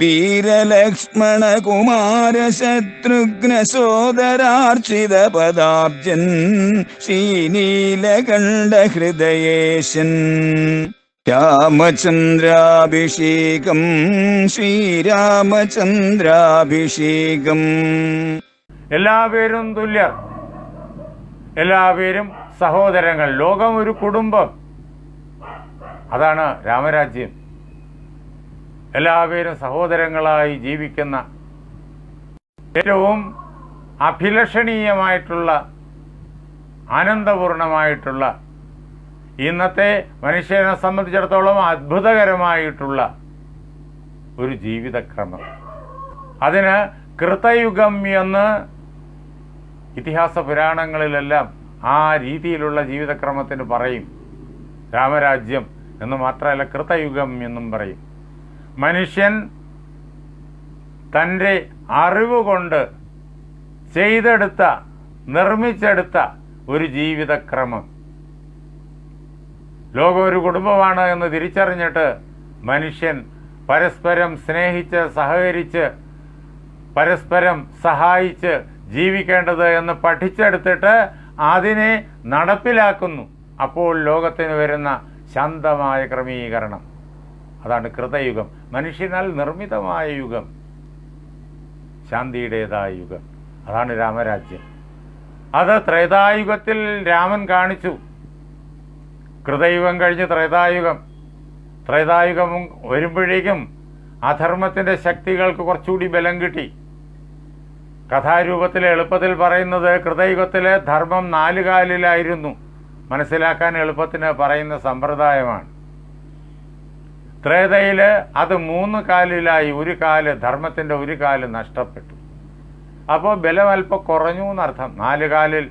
വീരലക്ഷ്മണ കുമാര ശത്രുഘ്ന സോദരാർച്ചിത പദാബ്ജൻ ശ്രീനീലകണ്ഠ ഹൃദയേശൻ രാമചന്ദ്രാഭിഷേകം ശ്രീരാമചന്ദ്രാഭിഷേകം. എല്ലാവരും തുല്യർ എല്ലാവരും സഹോദരങ്ങൾ. ലോകം ഒരു കുടുംബം. അതാണ് രാമരാജ്യം. എല്ലാവരും സഹോദരങ്ങളായി ജീവിക്കുന്ന ഏറ്റവും അഭിലഷണീയമായിട്ടുള്ള ആനന്ദപൂർണമായിട്ടുള്ള ഇന്നത്തെ മനുഷ്യനെ സംബന്ധിച്ചിടത്തോളം അത്ഭുതകരമായിട്ടുള്ള ഒരു ജീവിതക്രമം. അതിന് കൃതയുഗം എന്ന് ഇതിഹാസ പുരാണങ്ങളിലെല്ലാം ആ രീതിയിലുള്ള ജീവിതക്രമത്തിന് പറയും. രാമരാജ്യം എന്ന് മാത്രമല്ല കൃതയുഗം എന്നും പറയും. മനുഷ്യൻ തന്റെ അറിവ് കൊണ്ട് ചെയ്തെടുത്ത നിർമ്മിച്ചെടുത്ത ഒരു ജീവിതക്രമം. ലോകം ഒരു കുടുംബമാണ് എന്ന് തിരിച്ചറിഞ്ഞിട്ട് മനുഷ്യൻ പരസ്പരം സ്നേഹിച്ച് സഹകരിച്ച് പരസ്പരം സഹായിച്ച് ജീവിക്കേണ്ടത് എന്ന് പഠിച്ചെടുത്തിട്ട് അതിനെ നടപ്പിലാക്കുന്നു. അപ്പോൾ ലോകത്തിന് വരുന്ന ശാന്തമായ ക്രമീകരണം. അതാണ് കൃതയുഗം. മനുഷ്യനാൽ നിർമ്മിതമായ യുഗം. ശാന്തിയുടേതായ യുഗം. അതാണ് രാമരാജ്യം. അത് ത്രേതായുഗത്തിൽ രാമൻ കാണിച്ചു. കൃതയുഗം കഴിഞ്ഞ് ത്രേതായുഗം. ത്രേതായുഗം വരുമ്പോഴേക്കും അധർമ്മത്തിന്റെ ശക്തികൾക്ക് കുറച്ചുകൂടി ബലം കിട്ടി. കഥാരൂപത്തിൽ എളുപ്പത്തിൽ പറയുന്നത് കൃതയുഗത്തിലെ ധർമ്മം നാലുകാലിലായിരുന്നു. മനസ്സിലാക്കാൻ എളുപ്പത്തിന് പറയുന്ന സമ്പ്രദായമാണ്. ത്രേതയിൽ അത് മൂന്ന് കാലിലായി ഒരു കാൽ ധർമ്മത്തിന്റെ ഒരു കാൽ നഷ്ടപ്പെട്ടു. അപ്പോൾ ബലം അല്പം കുറഞ്ഞു എന്നർത്ഥം. നാല് കാലിൽ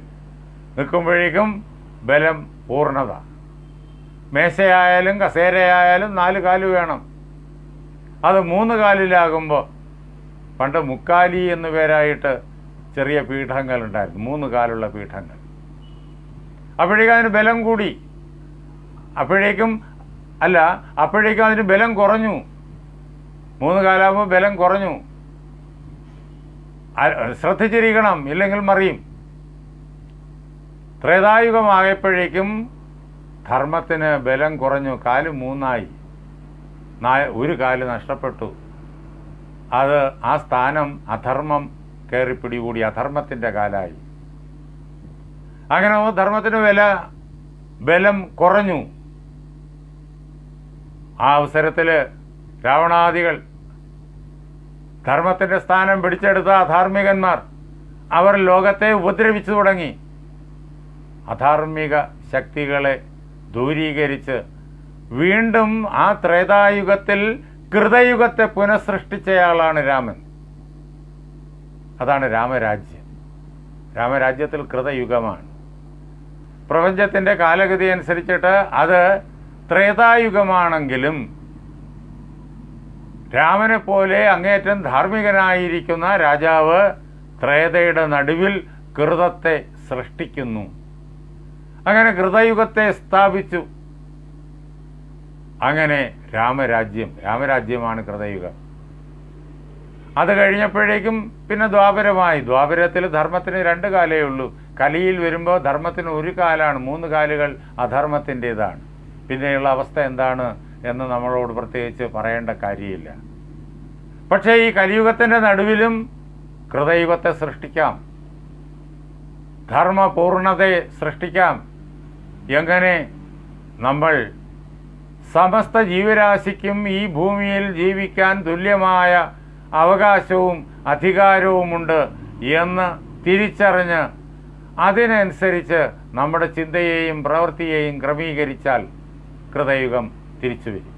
നിൽക്കുമ്പോഴേക്കും ബലം പൂർണത. മേശയായാലും കസേരയായാലും നാല് കാൽ വേണം. അത് മൂന്ന് കാലിലാകുമ്പോൾ പണ്ട് മുക്കാലി എന്നു പേരായിട്ട് ചെറിയ പീഠങ്ങൾ ഉണ്ടായിരുന്നു മൂന്ന് കാലുള്ള പീഠങ്ങൾ. അപ്പോഴേക്കും അതിന് ബലം കൂടി. അപ്പോഴേക്കും അല്ല അപ്പോഴേക്കും അതിന് ബലം കുറഞ്ഞു. മൂന്ന് കാലാകുമ്പോൾ ബലം കുറഞ്ഞു. ശ്രദ്ധിച്ചിരിക്കണം ഇല്ലെങ്കിൽ മറിയും. ത്രേതായുഗമായപ്പോഴേക്കും ധർമ്മത്തിന് ബലം കുറഞ്ഞു. കാൽ മൂന്നായി. ഒരു കാൽ നഷ്ടപ്പെട്ടു. അത് ആ സ്ഥാനം അധർമ്മം കയറി പിടികൂടി അധർമ്മത്തിന്റെ കാലായി. അങ്ങനെ ധർമ്മത്തിന് വില ബലം കുറഞ്ഞു. ആ അവസരത്തിൽ രാവണാദികൾ ധർമ്മത്തിന്റെ സ്ഥാനം പിടിച്ചെടുത്ത അധാർമികന്മാർ അവർ ലോകത്തെ ഉപദ്രവിച്ചു തുടങ്ങി. അധാർമിക ശക്തികളെ ദൂരീകരിച്ച് വീണ്ടും ആ ത്രേതായുഗത്തിൽ കൃതയുഗത്തെ പുനഃസൃഷ്ടിച്ചയാളാണ് രാമൻ. അതാണ് രാമരാജ്യം. രാമരാജ്യത്തിൽ കൃതയുഗമാണ്. പ്രപഞ്ചത്തിന്റെ കാലഗതി അനുസരിച്ചിട്ട് അത് ത്രേതായുഗമാണെങ്കിലും രാമനെ പോലെ അങ്ങേറ്റം ധാർമ്മികനായിരിക്കുന്ന രാജാവ് ത്രേതയുടെ നടുവിൽ കൃതത്തെ സൃഷ്ടിക്കുന്നു. അങ്ങനെ കൃതയുഗത്തെ സ്ഥാപിച്ചു. അങ്ങനെ രാമരാജ്യം രാമരാജ്യമാണ് കൃതയുഗം. അത് കഴിഞ്ഞപ്പോഴേക്കും പിന്നെ ദ്വാപരമായി. ദ്വാപരത്തിൽ ധർമ്മത്തിന് രണ്ട് കാലേ ഉള്ളൂ. കലിയിൽ വരുമ്പോൾ ധർമ്മത്തിന് ഒരു കാലാണ്. മൂന്ന് കാലുകൾ അധർമ്മത്തിന്റെതാണ്. പിന്നെയുള്ള അവസ്ഥ എന്താണ് എന്ന് നമ്മളോട് പ്രത്യേകിച്ച് പറയേണ്ട കാര്യമില്ല. പക്ഷേ ഈ കലിയുഗത്തിന്റെ നടുവിലും കൃതയുഗത്തെ സൃഷ്ടിക്കാം. ധർമ്മപൂർണതയെ സൃഷ്ടിക്കാം. എങ്ങനെ? നമ്മൾ സമസ്ത ജീവരാശിക്കും ഈ ഭൂമിയിൽ ജീവിക്കാൻ തുല്യമായ അവകാശവും അധികാരവുമുണ്ട് എന്ന് തിരിച്ചറിഞ്ഞ് അതിനനുസരിച്ച് നമ്മുടെ ചിന്തയെയും പ്രവൃത്തിയെയും ക്രമീകരിച്ചാൽ കൃതയുഗം തിരിച്ചു വരും.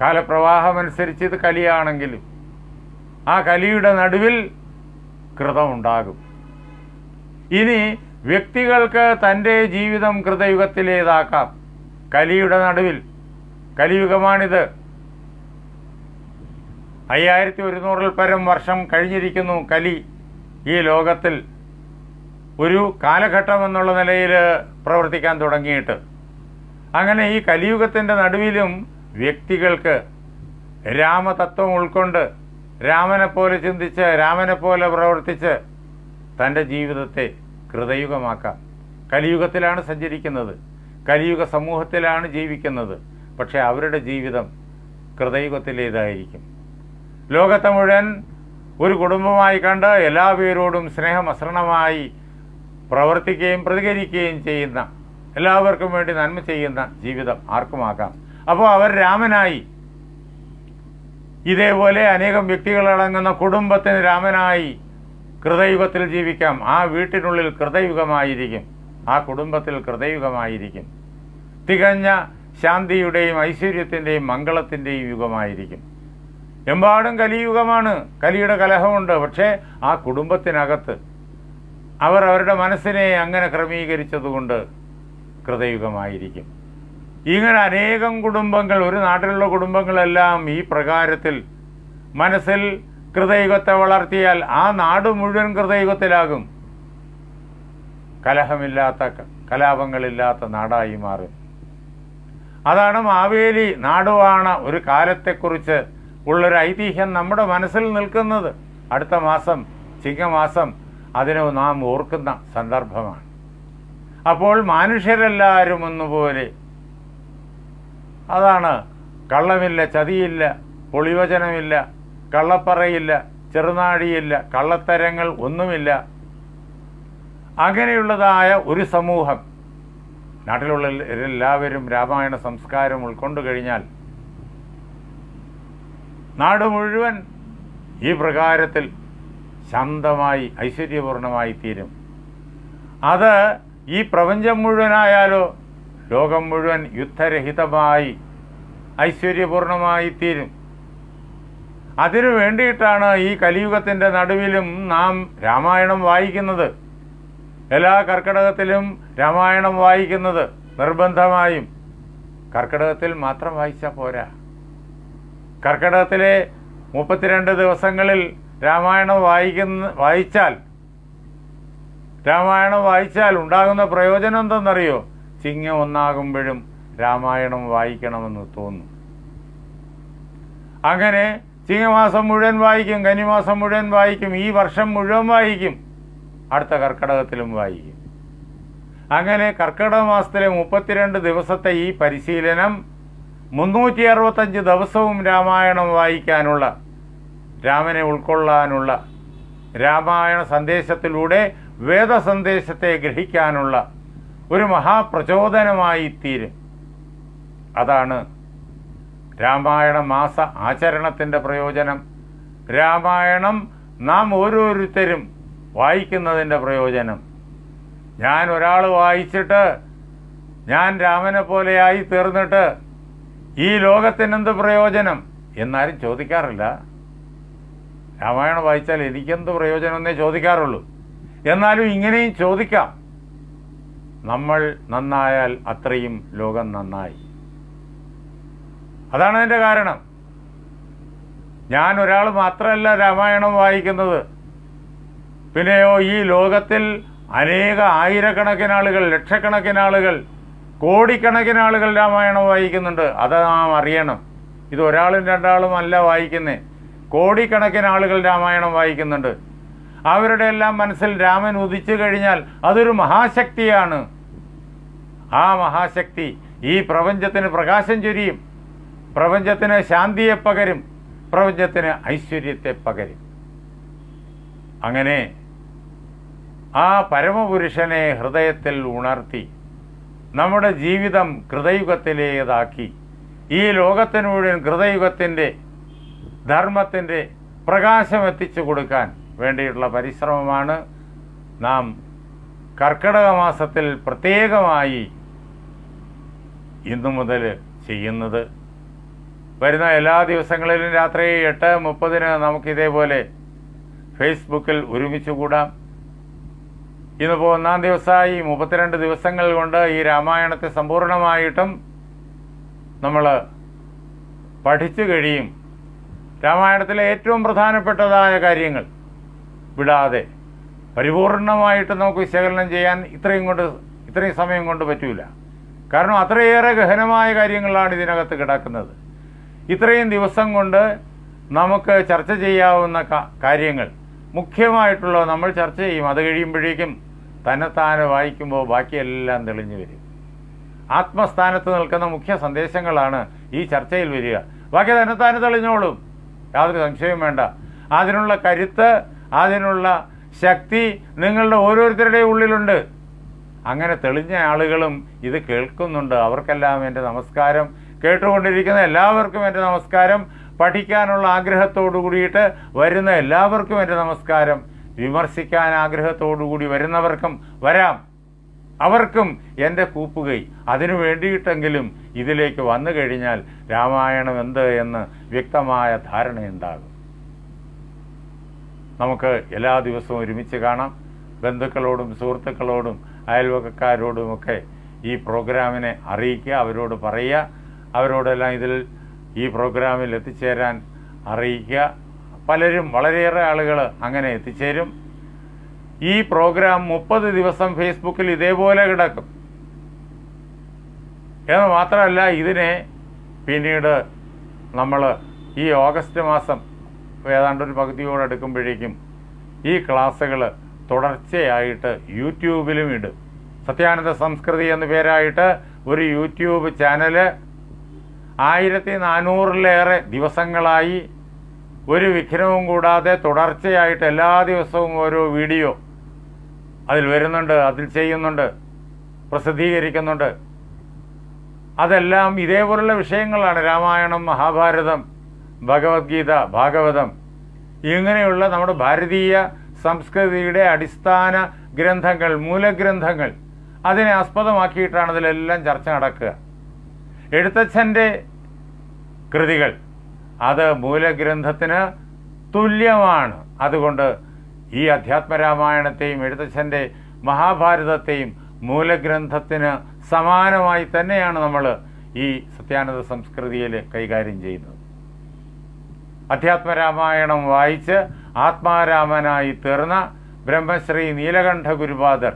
കാലപ്രവാഹമനുസരിച്ച് ഇത് കലിയാണെങ്കിലും ആ കലിയുടെ നടുവിൽ കൃതമുണ്ടാകും. ഇനി വ്യക്തികൾക്ക് തന്റെ ജീവിതം കൃതയുഗത്തിലേതാക്കാം. കലിയുടെ നടുവിൽ. കലിയുഗമാണിത്. അയ്യായിരത്തി ഒരുന്നൂറിൽ പരം വർഷം കഴിഞ്ഞിരിക്കുന്നു കലി ഈ ലോകത്തിൽ. ഒരു കാലഘട്ടം എന്നുള്ള നിലയിൽ പ്രവർത്തിക്കാൻ തുടങ്ങിയിട്ട്. അങ്ങനെ ഈ കലിയുഗത്തിന്റെ നടുവിലും വ്യക്തികൾക്ക് രാമതത്വം ഉൾക്കൊണ്ട് രാമനെപ്പോലെ പോലെ ചിന്തിച്ച് രാമനെപ്പോലെ പോലെ പ്രവർത്തിച്ച് തന്റെ ജീവിതത്തെ കൃതയുഗമാക്കാം. കലിയുഗത്തിലാണ് സഞ്ചരിക്കുന്നത്. കലിയുഗ സമൂഹത്തിലാണ് ജീവിക്കുന്നത്. പക്ഷേ അവരുടെ ജീവിതം കൃതയുഗത്തിലേതായിരിക്കും. ലോകത്തെ മുഴുവൻ ഒരു കുടുംബമായി കണ്ട് എല്ലാ പേരോടും സ്നേഹമസൃണമായി പ്രവർത്തിക്കുകയും പ്രതികരിക്കുകയും ചെയ്യുന്ന എല്ലാവർക്കും വേണ്ടി നന്മ ചെയ്യുന്ന ജീവിതം ആർക്കുമാക്കാം അപ്പോൾ അവർ രാമനായി. ഇതേപോലെ അനേകം വ്യക്തികളടങ്ങുന്ന കുടുംബത്തിന് രാമനായി കൃതയുഗത്തിൽ ജീവിക്കാം. ആ വീട്ടിനുള്ളിൽ കൃതയുഗമായിരിക്കും. ആ കുടുംബത്തിൽ കൃതയുഗമായിരിക്കും. തികഞ്ഞ ശാന്തിയുടെയും ഐശ്വര്യത്തിന്റെയും മംഗളത്തിന്റെയും യുഗമായിരിക്കും. എമ്പാടും കലിയുഗമാണ്. കലിയുടെ കലഹമുണ്ട്. പക്ഷേ ആ കുടുംബത്തിനകത്ത് അവർ അവരുടെ മനസ്സിനെ അങ്ങനെ ക്രമീകരിച്ചതുകൊണ്ട് കൃതയുഗമായിരിക്കും. ഇങ്ങനെ അനേകം കുടുംബങ്ങൾ ഒരു നാട്ടിലുള്ള കുടുംബങ്ങളെല്ലാം ഈ പ്രകാരത്തിൽ മനസ്സിൽ കൃതയുഗത്തെ വളർത്തിയാൽ ആ നാട് മുഴുവൻ കൃതയുഗത്തിലാകും. കലഹമില്ലാത്ത കലാപങ്ങളില്ലാത്ത നാടായി മാറും. അതാണ് മാവേലി നാടുവാണ ഒരു കാലത്തെക്കുറിച്ച് ഉള്ളൊരു ഐതിഹ്യം നമ്മുടെ മനസ്സിൽ നിൽക്കുന്നത്. അടുത്ത മാസം ചിങ്ങമാസം അതിനെ നാം ഓർക്കുന്ന സന്ദർഭമാണ്. അപ്പോൾ മനുഷ്യരെല്ലാവരും ഒന്നുപോലെ. അതാണ്. കള്ളമില്ല ചതിയില്ല പൊളിവചനമില്ല കള്ളപ്പറയില്ല ചെറുനാഴിയില്ല കള്ളത്തരങ്ങൾ ഒന്നുമില്ല. അങ്ങനെയുള്ളതായ ഒരു സമൂഹം. നാട്ടിലുള്ള എല്ലാവരും രാമായണ സംസ്കാരം ഉൾക്കൊണ്ടു കഴിഞ്ഞാൽ നാട് മുഴുവൻ ഈ പ്രകാരത്തിൽ ശാന്തമായി ഐശ്വര്യപൂർണമായി തീരും അത് ഈ പ്രപഞ്ചം മുഴുവനായാലോ ലോകം മുഴുവൻ യുദ്ധരഹിതമായി ഐശ്വര്യപൂർണമായി തീരും. അതിനു വേണ്ടിയിട്ടാണ് ഈ കലിയുഗത്തിന്റെ നടുവിലും നാം രാമായണം വായിക്കുന്നത്. എല്ലാ കർക്കിടകത്തിലും രാമായണം വായിക്കുന്നത് നിർബന്ധമായും. കർക്കിടകത്തിൽ മാത്രം വായിച്ചാൽ പോരാ. കർക്കിടകത്തിലെ മുപ്പത്തിരണ്ട് ദിവസങ്ങളിൽ രാമായണം വായിക്കുന്ന വായിച്ചാൽ രാമായണം വായിച്ചാൽ ഉണ്ടാകുന്ന പ്രയോജനം എന്തെന്നറിയോ? ചിങ്ങം ഒന്നാകുമ്പോഴും രാമായണം വായിക്കണമെന്ന് തോന്നും. അങ്ങനെ ചിങ്ങമാസം മുഴുവൻ വായിക്കും കന്നിമാസം മുഴുവൻ വായിക്കും ഈ വർഷം മുഴുവൻ വായിക്കും. അടുത്ത കർക്കിടകത്തിലും വായിക്കും. അങ്ങനെ കർക്കിടക മാസത്തിലെ മുപ്പത്തിരണ്ട് ദിവസത്തെ ഈ പരിശീലനം മുന്നൂറ്റി അറുപത്തഞ്ച് ദിവസവും രാമായണം വായിക്കാനുള്ള രാമനെ ഉൾക്കൊള്ളാനുള്ള രാമായണ സന്ദേശത്തിലൂടെ വേദസന്ദേശത്തെ ഗ്രഹിക്കാനുള്ള ഒരു മഹാപ്രചോദനമായി തീരും അതാണ് രാമായണ മാസ ആചരണത്തിന്റെ പ്രയോജനം. രാമായണം നാം ഓരോരുത്തരും വായിക്കുന്നതിന്റെ പ്രയോജനം. ഞാൻ ഒരാൾ വായിച്ചിട്ട് ഞാൻ രാമനെ പോലെയായി തീർന്നിട്ട് ഈ ലോകത്തിനെന്ത് പ്രയോജനം എന്നാരും ചോദിക്കാറില്ല. രാമായണം വായിച്ചാൽ എനിക്കെന്ത് പ്രയോജനം എന്നേ ചോദിക്കാറുള്ളൂ. എന്നാലും ഇങ്ങനെയും ചോദിക്കാം. നമ്മൾ നന്നായാൽ അത്രയും ലോകം നന്നായി. അതാണ് അതിന്റെ കാരണം. ഞാൻ ഒരാൾ മാത്രമല്ല രാമായണം വായിക്കുന്നത്. പിന്നെയോ ഈ ലോകത്തിൽ അനേക ആയിരക്കണക്കിന് ആളുകൾ ലക്ഷക്കണക്കിന് ആളുകൾ കോടിക്കണക്കിന് ആളുകൾ രാമായണം വായിക്കുന്നുണ്ട്. അത് നാം അറിയണം. ഇത് ഒരാളും രണ്ടാളും അല്ല വായിക്കുന്നേ. കോടിക്കണക്കിന് ആളുകൾ രാമായണം വായിക്കുന്നുണ്ട്. അവരുടെ എല്ലാം മനസ്സിൽ രാമൻ ഉദിച്ചു കഴിഞ്ഞാൽ അതൊരു മഹാശക്തിയാണ്. ആ മഹാശക്തി ഈ പ്രപഞ്ചത്തിന് പ്രകാശം ചൊരിയും. പ്രപഞ്ചത്തിന് ശാന്തിയെ പകരും. പ്രപഞ്ചത്തിന് ഐശ്വര്യത്തെ പകരും. അങ്ങനെ ആ പരമപുരുഷനെ ഹൃദയത്തിൽ ഉണർത്തി നമ്മുടെ ജീവിതം കൃതയുഗത്തിലേതാക്കി. ഈ ലോകത്തിന് മുഴുവൻ കൃതയുഗത്തിന്റെ ധർമ്മത്തിന്റെ പ്രകാശം എത്തിച്ചു കൊടുക്കാൻ വേണ്ടിയിട്ടുള്ള പരിശ്രമമാണ് നാം കർക്കിടക മാസത്തിൽ പ്രത്യേകമായി ഇന്നു മുതൽ ചെയ്യുന്നത്. വരുന്ന എല്ലാ ദിവസങ്ങളിലും രാത്രി എട്ട് മുപ്പതിന് നമുക്ക് ഇതേപോലെ ഫേസ്ബുക്കിൽ ഒരുമിച്ച് കൂടാം. ഇന്നിപ്പോൾ ഒന്നാം ദിവസമായി മുപ്പത്തിരണ്ട് ദിവസങ്ങൾ കൊണ്ട് ഈ രാമായണത്തെ സമ്പൂർണമായിട്ടും നമ്മൾ പഠിച്ചു കഴിയും. രാമായണത്തിലെ ഏറ്റവും പ്രധാനപ്പെട്ടതായ കാര്യങ്ങൾ വിടാതെ പരിപൂർണമായിട്ട് നമുക്ക് വിശകലനം ചെയ്യാൻ ഇത്രയും കൊണ്ട് ഇത്രയും സമയം കൊണ്ട് പറ്റൂല. കാരണം അത്രയേറെ ഗഹനമായ കാര്യങ്ങളാണ് ഇതിനകത്ത് കിടക്കുന്നത്. ഇത്രയും ദിവസം കൊണ്ട് നമുക്ക് ചർച്ച ചെയ്യാവുന്ന കാര്യങ്ങൾ മുഖ്യമായിട്ടുള്ള നമ്മൾ ചർച്ച ചെയ്യും. അത് കഴിയുമ്പോഴേക്കും തന്നെത്താനെ വായിക്കുമ്പോൾ ബാക്കിയെല്ലാം തെളിഞ്ഞു വരും. ആത്മസ്ഥാനത്ത് നിൽക്കുന്ന മുഖ്യ സന്ദേശങ്ങളാണ് ഈ ചർച്ചയിൽ വരിക. ബാക്കി തന്നെത്താനെ തെളിഞ്ഞോളും. യാതൊരു സംശയവും വേണ്ട. അതിനുള്ള കരുത്ത് അതിനുള്ള ശക്തി നിങ്ങളുടെ ഓരോരുത്തരുടെയും ഉള്ളിലുണ്ട്. അങ്ങനെ തെളിഞ്ഞ ആളുകളും ഇത് കേൾക്കുന്നുണ്ട്. അവർക്കെല്ലാം എന്റെ നമസ്കാരം. കേട്ടുകൊണ്ടിരിക്കുന്ന എല്ലാവർക്കും എന്റെ നമസ്കാരം. പഠിക്കാനുള്ള ആഗ്രഹത്തോടു കൂടിയിട്ട് വരുന്ന എല്ലാവർക്കും എന്റെ നമസ്കാരം. വിമർശിക്കാൻ ആഗ്രഹത്തോടു കൂടി വരുന്നവർക്കും വരാം. അവർക്കും എന്റെ കൂപ്പുകൈ. അതിനു വേണ്ടിയിട്ടെങ്കിലും ഇതിലേക്ക് വന്നു കഴിഞ്ഞാൽ രാമായണം എന്ത് എന്ന് വ്യക്തമായ ധാരണയുണ്ടാകും നമുക്ക് എല്ലാ ദിവസവും ഒരുമിച്ച് കാണാം. ബന്ധുക്കളോടും സുഹൃത്തുക്കളോടും അയൽവക്കക്കാരോടുമൊക്കെ ഈ പ്രോഗ്രാമിനെ അറിയിക്കുക അവരോട് പറയുക അവരോടെല്ലാം ഇതിൽ ഈ പ്രോഗ്രാമിൽ എത്തിച്ചേരാൻ അറിയിക്കുക. പലരും വളരെയേറെ ആളുകൾ അങ്ങനെ എത്തിച്ചേരും. ഈ പ്രോഗ്രാം മുപ്പത് ദിവസം ഫേസ്ബുക്കിൽ ഇതേപോലെ കിടക്കും. എന്ന് മാത്രമല്ല ഇതിനെ പിന്നീട് നമ്മൾ ഈ ഓഗസ്റ്റ് മാസം ഏതാണ്ട് ഒരു പകുതിയോട് എടുക്കുമ്പോഴേക്കും ഈ ക്ലാസ്സുകൾ തുടർച്ചയായിട്ട് യൂട്യൂബിലും ഇടും. സത്യാനന്ദ സംസ്കൃതി എന്ന പേരായിട്ട് ഒരു യൂട്യൂബ് ചാനൽ ആയിരത്തി നാനൂറിലേറെ ദിവസങ്ങളായി ഒരു വിഘ്നവും കൂടാതെ തുടർച്ചയായിട്ട് എല്ലാ ദിവസവും ഓരോ വീഡിയോ അതിൽ വരുന്നുണ്ട് അതിൽ ചെയ്യുന്നുണ്ട് പ്രസിദ്ധീകരിക്കുന്നുണ്ട്. അതെല്ലാം ഇതേപോലുള്ള വിഷയങ്ങളാണ് രാമായണം മഹാഭാരതം ഭഗവത്ഗീത ഭാഗവതം. ഇങ്ങനെയുള്ള നമ്മുടെ ഭാരതീയ സംസ്കൃതിയുടെ അടിസ്ഥാന ഗ്രന്ഥങ്ങൾ മൂലഗ്രന്ഥങ്ങൾ അതിനെ ആസ്പദമാക്കിയിട്ടാണ് ഇതിലെല്ലാം ചർച്ച നടക്കുക. എഴുത്തച്ഛന്റെ കൃതികൾ അത് മൂലഗ്രന്ഥത്തിന് തുല്യമാണ്. അതുകൊണ്ട് ഈ അധ്യാത്മരാമായണത്തെയും എഴുത്തച്ഛന്റെ മഹാഭാരതത്തെയും മൂലഗ്രന്ഥത്തിന് സമാനമായി തന്നെയാണ് നമ്മൾ ഈ സത്യാനന്ദ സംസ്കൃതിയിൽ കൈകാര്യം ചെയ്യുന്നത്. അധ്യാത്മരാമായണം വായിച്ച് ആത്മാരാമനായി തീർന്ന ബ്രഹ്മശ്രീ നീലകണ്ഠ ഗുരുപാദർ.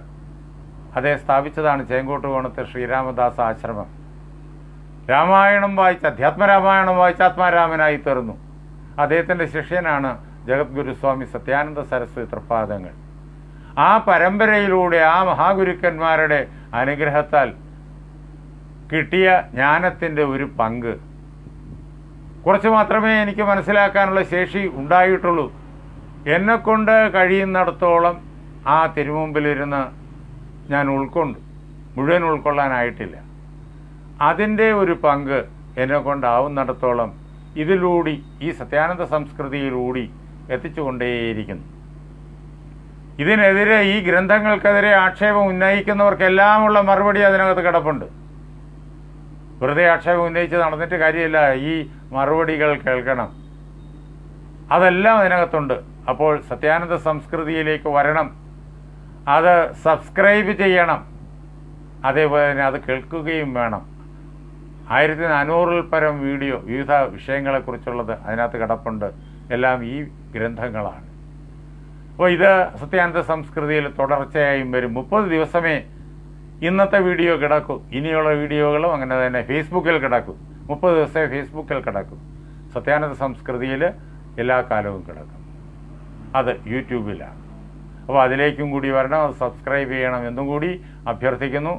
അതേ സ്ഥാപിച്ചതാണ് ചേങ്കോട്ടുകോണത്തെ ശ്രീരാമദാസ ആശ്രമം. രാമായണം വായിച്ച് അധ്യാത്മരാമായണം വായിച്ച് ആത്മാരാമനായി തീർന്നു. അദ്ദേഹത്തിന്റെ ശിഷ്യനാണ് ജഗദ്ഗുരു സ്വാമി സത്യാനന്ദ സരസ്വതി തൃപ്പാദങ്ങൾ. ആ പരമ്പരയിലൂടെ ആ മഹാഗുരുക്കന്മാരുടെ അനുഗ്രഹത്താൽ കിട്ടിയ ജ്ഞാനത്തിന്റെ ഒരു പങ്ക്. കുറച്ച് മാത്രമേ എനിക്ക് മനസ്സിലാക്കാനുള്ള ശേഷി ഉണ്ടായിട്ടുള്ളൂ. എന്നെക്കൊണ്ട് കഴിയുന്നിടത്തോളം ആ തിരുമുമ്പിലിരുന്ന് ഞാൻ ഉൾക്കൊണ്ടു. മുഴുവൻ ഉൾക്കൊള്ളാനായിട്ടില്ല. അതിന്റെ ഒരു പങ്ക് എന്നെ കൊണ്ടാവുന്നിടത്തോളം ഇതിലൂടി ഈ സത്യാനന്ദ സംസ്കൃതിയിലൂടി എത്തിച്ചുകൊണ്ടേയിരിക്കുന്നു. ഇതിനെതിരെ ഈ ഗ്രന്ഥങ്ങൾക്കെതിരെ ആക്ഷേപം ഉന്നയിക്കുന്നവർക്കെല്ലാമുള്ള മറുപടി അതിനകത്ത് കിടപ്പുണ്ട്. വെറുതെ ആക്ഷേപം ഉന്നയിച്ച് നടന്നിട്ട് കാര്യമില്ല. ഈ മറുപടികൾ കേൾക്കണം. അതെല്ലാം അതിനകത്തുണ്ട്. അപ്പോൾ സത്യാനന്ദ സംസ്കൃതിയിലേക്ക് വരണം. അത് സബ്സ്ക്രൈബ് ചെയ്യണം. അതേപോലെ തന്നെ അത് കേൾക്കുകയും വേണം. ആയിരത്തി നാനൂറിൽ പരം വീഡിയോ വിവിധ വിഷയങ്ങളെക്കുറിച്ചുള്ളത് അതിനകത്ത് കിടപ്പുണ്ട്. എല്ലാം ഈ ഗ്രന്ഥങ്ങളാണ്. അപ്പോൾ ഇത് സത്യാനന്ദ സംസ്കൃതിയിൽ തുടർച്ചയായും വരും. മുപ്പത് ദിവസമേ ഇന്നത്തെ വീഡിയോ കിടക്കൂ. ഇനിയുള്ള വീഡിയോകളും അങ്ങനെ തന്നെ ഫേസ്ബുക്കിൽ കിടക്കും. മുപ്പത് ദിവസത്തെ ഫേസ്ബുക്കിൽ കിടക്കും. സത്യാനന്ദ സംസ്കൃതിയിൽ എല്ലാ കാലവും കിടക്കും. അത് യൂട്യൂബിലാണ്. അപ്പോൾ അതിലേക്കും കൂടി വരണം. അത് സബ്സ്ക്രൈബ് ചെയ്യണം എന്നും കൂടി അഭ്യർത്ഥിക്കുന്നു.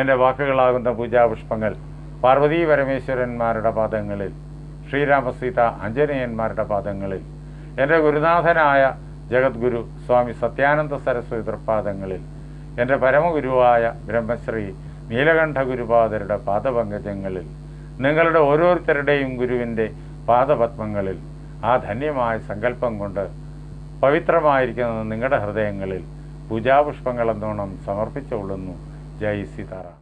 എന്റെ വാക്കുകളാകുന്ന പൂജാപുഷ്പങ്ങൾ പാർവതി പരമേശ്വരന്മാരുടെ പാദങ്ങളിൽ ശ്രീരാമസീത അഞ്ജനേയന്മാരുടെ പാദങ്ങളിൽ എന്റെ ഗുരുനാഥനായ ജഗദ്ഗുരു സ്വാമി സത്യാനന്ദ സരസ്വതി തൃപ്പാദങ്ങളിൽ എന്റെ പരമഗുരുവായ ബ്രഹ്മശ്രീ നീലകണ്ഠ ഗുരുപാദരുടെ പാദപങ്കജങ്ങളിൽ നിങ്ങളുടെ ഓരോരുത്തരുടെയും ഗുരുവിന്റെ പാദപത്മങ്ങളിൽ ആ ധന്യമായ സങ്കല്പം കൊണ്ട് പവിത്രമായിരിക്കുന്ന നിങ്ങളുടെ ഹൃദയങ്ങളിൽ പൂജാപുഷ്പങ്ങളെന്നോണം സമർപ്പിച്ചുകൊള്ളുന്നു. ജയ് സീതാറാം.